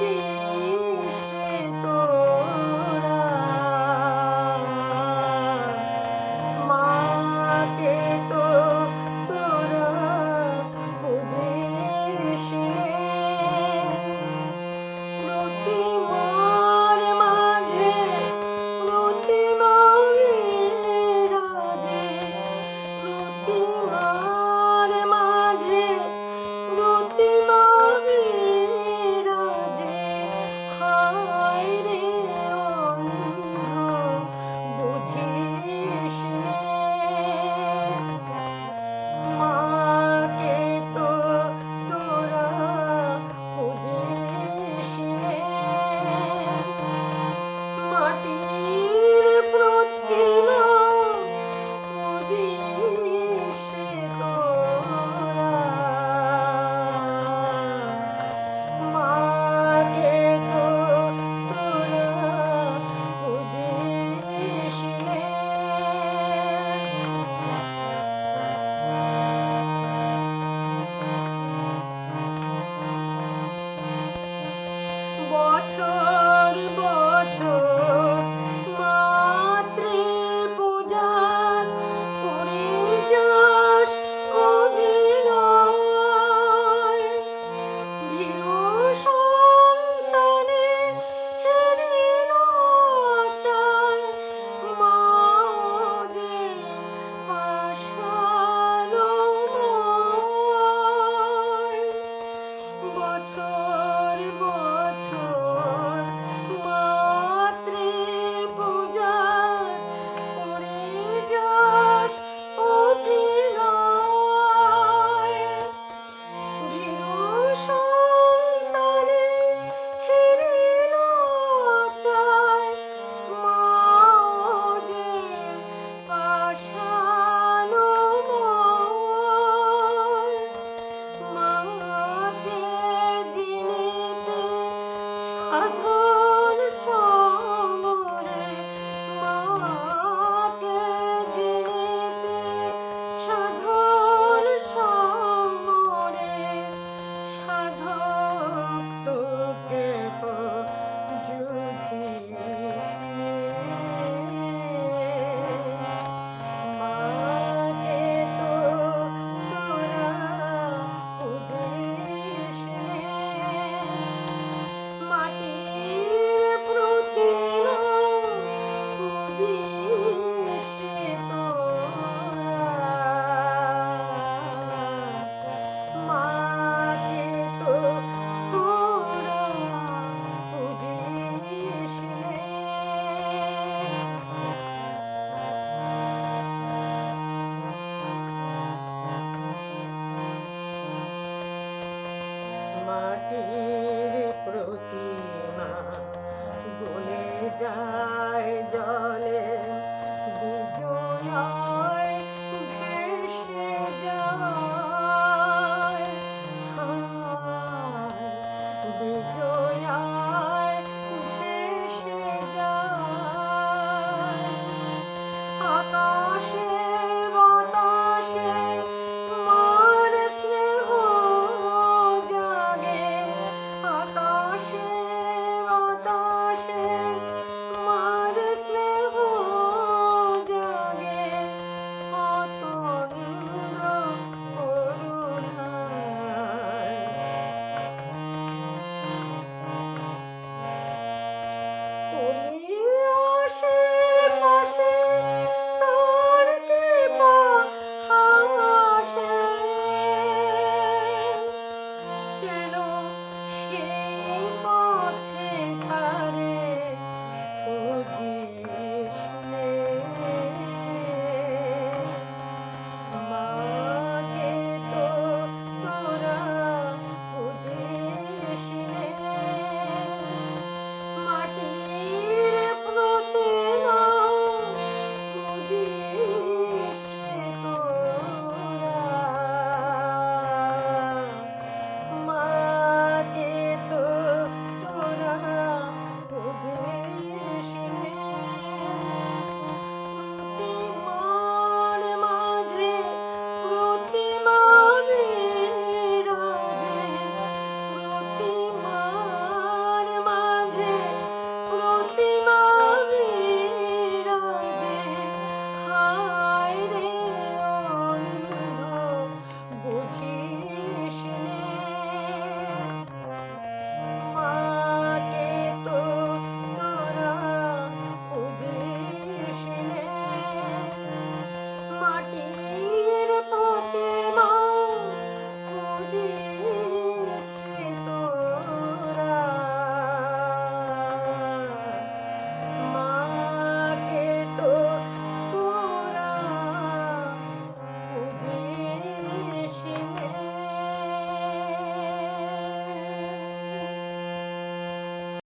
birthday. বছর বছর। যাস অভিনয় ভিনু সন্তানে হেরিল চায় মা যে পাশান মাকে জিনিতে সাধু প্রতিমা বলে যা